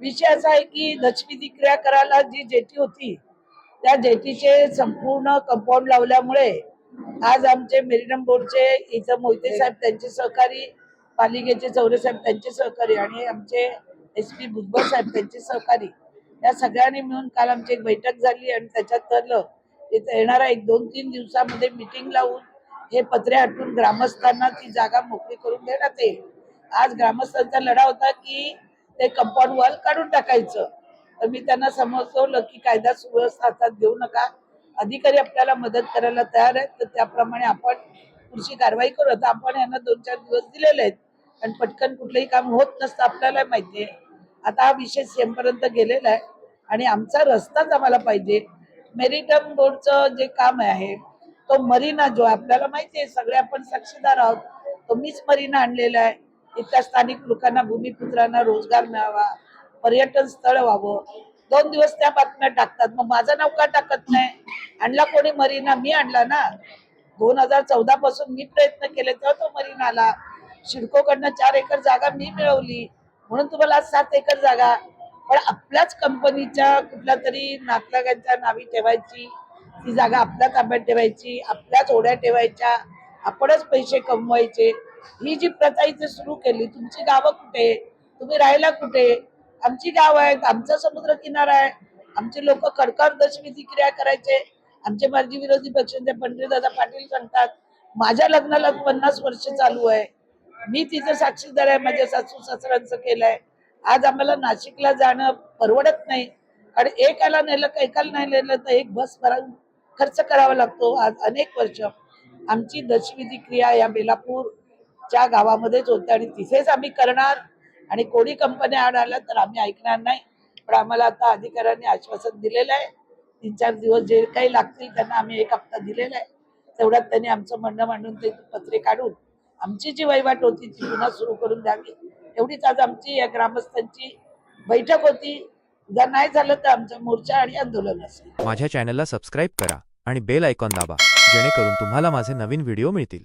विषय असा आहे की दशविधी क्रिया करायला जी जेटी होती त्या जेटीचे संपूर्ण कंपाऊंड लावल्यामुळे आज आमचे मेरिनम बोर्डचे इथं मोहिते साहेब त्यांचे सहकारी पालिकेचे चौरे साहेब त्यांचे सहकारी आणि आमचे एस पी भुजबळ साहेब त्यांचे सहकारी या सगळ्यांनी मिळून काल आमची एक बैठक झाली आणि त्याच्यात ठरलं इथं येणाऱ्या एक दोन तीन दिवसामध्ये मिटिंग लावून हे पत्रे हटवून ग्रामस्थांना ती जागा मोकळी करून देण्यात येईल. आज ग्रामस्थांचा लढा होता की ते कंपाऊंड वॉल काढून टाकायचं. तर मी त्यांना समजवलं की कायदा सुव्यवस्था हातात घेऊ नका. अधिकारी आपल्याला मदत करायला तयार आहेत तर त्याप्रमाणे आपण पुढची कारवाई करू. आता आपण यांना दोन चार दिवस दिलेले आहेत आणि पटकन कुठलंही काम होत नसतं आपल्याला माहिती आहे. आता हा विषय सेमपर्यंत गेलेला आहे आणि आमचा रस्ताच आम्हाला पाहिजे. मेरिटम बोर्डचं जे काम आहे तो मरीना जो आहे, आपल्याला माहिती आहे सगळे आपण साक्षीदार आहोत. तो मीच मरीना आणलेला आहे. इथल्या स्थानिक लोकांना भूमिपुत्रांना रोजगार मिळावा पर्यटन स्थळ व्हावं. दोन दिवस त्या बातम्या टाकतात. मग माझं नाव का टाकत नाही? आणला कोणी मरीना? मी आणला ना? दोन हजार चौदा पासून मी प्रयत्न केले तेव्हा तो मरीना आला. शिडकोकडनं चार एकर जागा मी मिळवली. म्हणून तुम्हाला आज सात एकर जागा. पण आपल्याच कंपनीच्या कुठल्या तरी नातलागांच्या नावी ठेवायची ती जागा आपल्या ताब्यात ठेवायची आपल्याच ओढ्या ठेवायच्या आपणच पैसे कमवायचे. ही जी प्रथा इथे सुरू केली तुमची गावं कुठे तुम्ही राहायला कुठे आमची गाव आहेत आमचा समुद्र किनारा आहे. आमचे लोक खडखड दशविधी क्रिया करायचे. आमचे माजी विरोधी पक्षांचे पंडितदादा पाटील सांगतात माझ्या लग्नाला पन्नास वर्ष चालू आहे. मी तिचं साक्षीदार आहे माझ्या सासू सासऱ्यांचं केलंय. आज आम्हाला नाशिकला जाणं परवडत नाही. कारण एकाला नेलं का एकाला नाही नेलं तर एक बस भरा खर्च करावा लागतो आज अनेक वर्ष. आमची दशविधी क्रिया या बेलापूर बेलापूरच्या गावामध्येच होते आणि तिथेच आम्ही करणार. आणि कोणी कंपन्या आणाल्या तर आम्ही ऐकणार नाही. पण आम्हाला आता अधिकाऱ्यांनी आश्वासन दिलेलं आहे. तीन चार दिवस जे काही लागतील त्यांना आम्ही एक हप्ता दिलेला आहे. तेवढ्यात त्यांनी आमचं म्हणणं मांडून ते पत्रे काढून आमची जी वहिवाट होती ती पुन्हा सुरू करून द्यावी. एवढीच आज आमची या ग्रामस्थांची बैठक होती. जर नाही झालं तर आमचा मोर्चा आणि आंदोलन असेल. माझ्या चॅनलला सबस्क्राईब करा आणि बेल ऐकॉन दाबा जेणेकरून तुम्हाला माझे नवीन व्हिडिओ मिळतील.